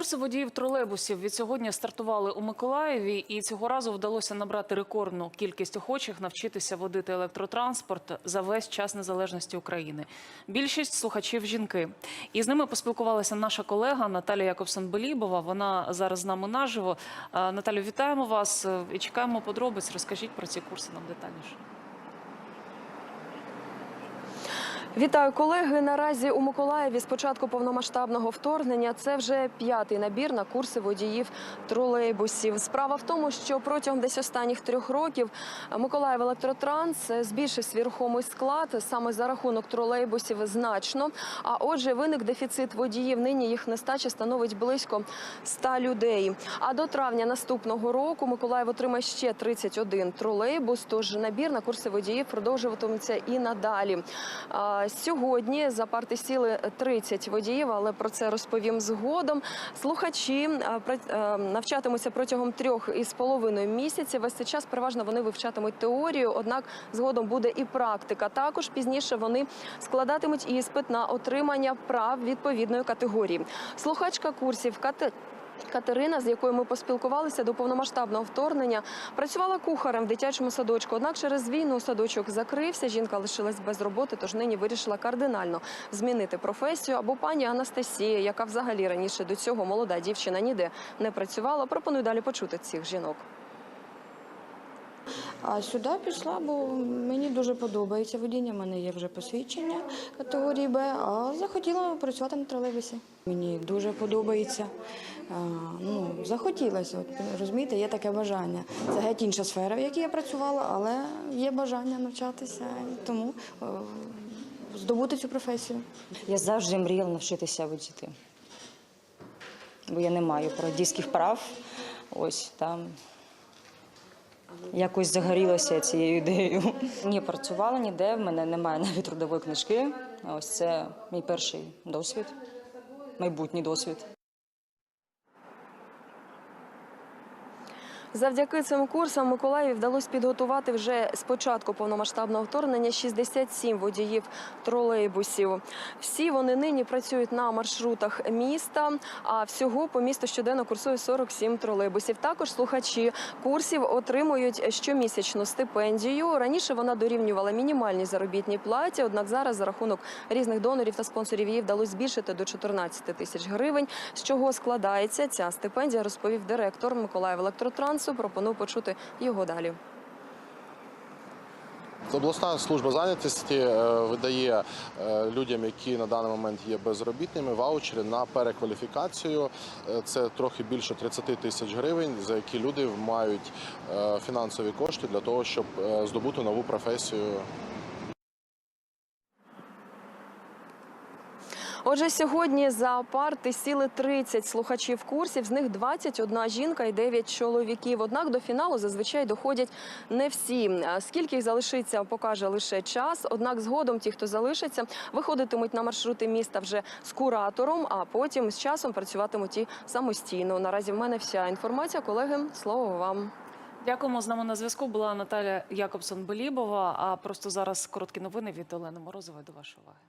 Курси водіїв тролейбусів від сьогодні стартували у Миколаєві, і цього разу вдалося набрати рекордну кількість охочих навчитися водити електротранспорт за весь час незалежності України. Більшість слухачів жінки. І з ними поспілкувалася наша колега Наталія Якобсон-Белібова. Вона зараз з нами наживо. Наталю, вітаємо вас е, і чекаємо подробиць. Розкажіть про ці курси нам детальніше. Вітаю колеги. Наразі у Миколаєві з початку повномасштабного вторгнення це вже п'ятий набір на курси водіїв тролейбусів. Справа в тому, що протягом десь останніх трьох років Миколаїв Електротранс збільшив свій рухомий склад саме за рахунок тролейбусів значно. А отже, виник дефіцит водіїв. Нині їх нестача становить близько 100 людей. А до травня наступного року Миколаїв отримає ще 31 тролейбус. Тож набір на курси водіїв продовжуватиметься і надалі. Сьогодні за парти сіли 30 водіїв, але про це розповім згодом. Слухачі пра- навчатимуться протягом трьох із половиною місяців. Весь цей час переважно вони вивчатимуть теорію, однак згодом буде і практика. Також пізніше вони складатимуть іспит на отримання прав відповідної категорії. Слухачка курсів Кати. Катерина, з якою ми поспілкувалися до повномасштабного вторгнення, працювала кухарем в дитячому садочку. Однак через війну садочок закрився. Жінка лишилась без роботи, тож нині вирішила кардинально змінити професію. Або пані Анастасія, яка взагалі раніше до цього молода дівчина ніде не працювала. Пропоную далі почути цих жінок. А сюди пішла, бо мені дуже подобається водіння. У мене є вже посвідчення категорії Б, а захотіла працювати на тролейбусі. Мені дуже подобається. Ну, захотілося, от, розумієте, є таке бажання. Це геть інша сфера, в якій я працювала, але є бажання навчатися тому е, здобути цю професію. Я завжди мріяла навчитися водіти. Бо я не маю водійських прав. Ось там якось загорілася цією ідеєю. Ні, працювала ніде, в мене немає навіть трудової книжки. Ось це мій перший досвід, майбутній досвід. Завдяки цим курсам Миколаєві вдалося підготувати вже з початку повномасштабного вторгнення 67 водіїв тролейбусів. Всі вони нині працюють на маршрутах міста. А всього по місту щоденно курсує 47 тролейбусів. Також слухачі курсів отримують щомісячну стипендію. Раніше вона дорівнювала мінімальній заробітній платі. Однак зараз за рахунок різних донорів та спонсорів її вдалося збільшити до 14 тисяч гривень. З чого складається ця стипендія, розповів директор Миколаїв Електротрансу. Пропоную почути його далі. Обласна служба зайнятості е, видає е, людям, які на даний момент є безробітними, ваучери на перекваліфікацію. Е, Це трохи більше 30 тисяч гривень, за які люди мають фінансові кошти для того, щоб здобути нову професію Отже, сьогодні за парти сіли 30 слухачів курсів, з них 21 жінка і 9 чоловіків. Однак до фіналу зазвичай доходять не всі. Скільки їх залишиться, покаже лише час. Однак згодом ті, хто залишиться, виходитимуть на маршрути міста вже з куратором, а потім з часом працюватимуть і самостійно. Наразі в мене вся інформація. Колеги, слово вам. Дякуємо. З нами на зв'язку була Наталя Якобсон-Белібова. А просто зараз короткі новини від Олени Морозової до вашої уваги.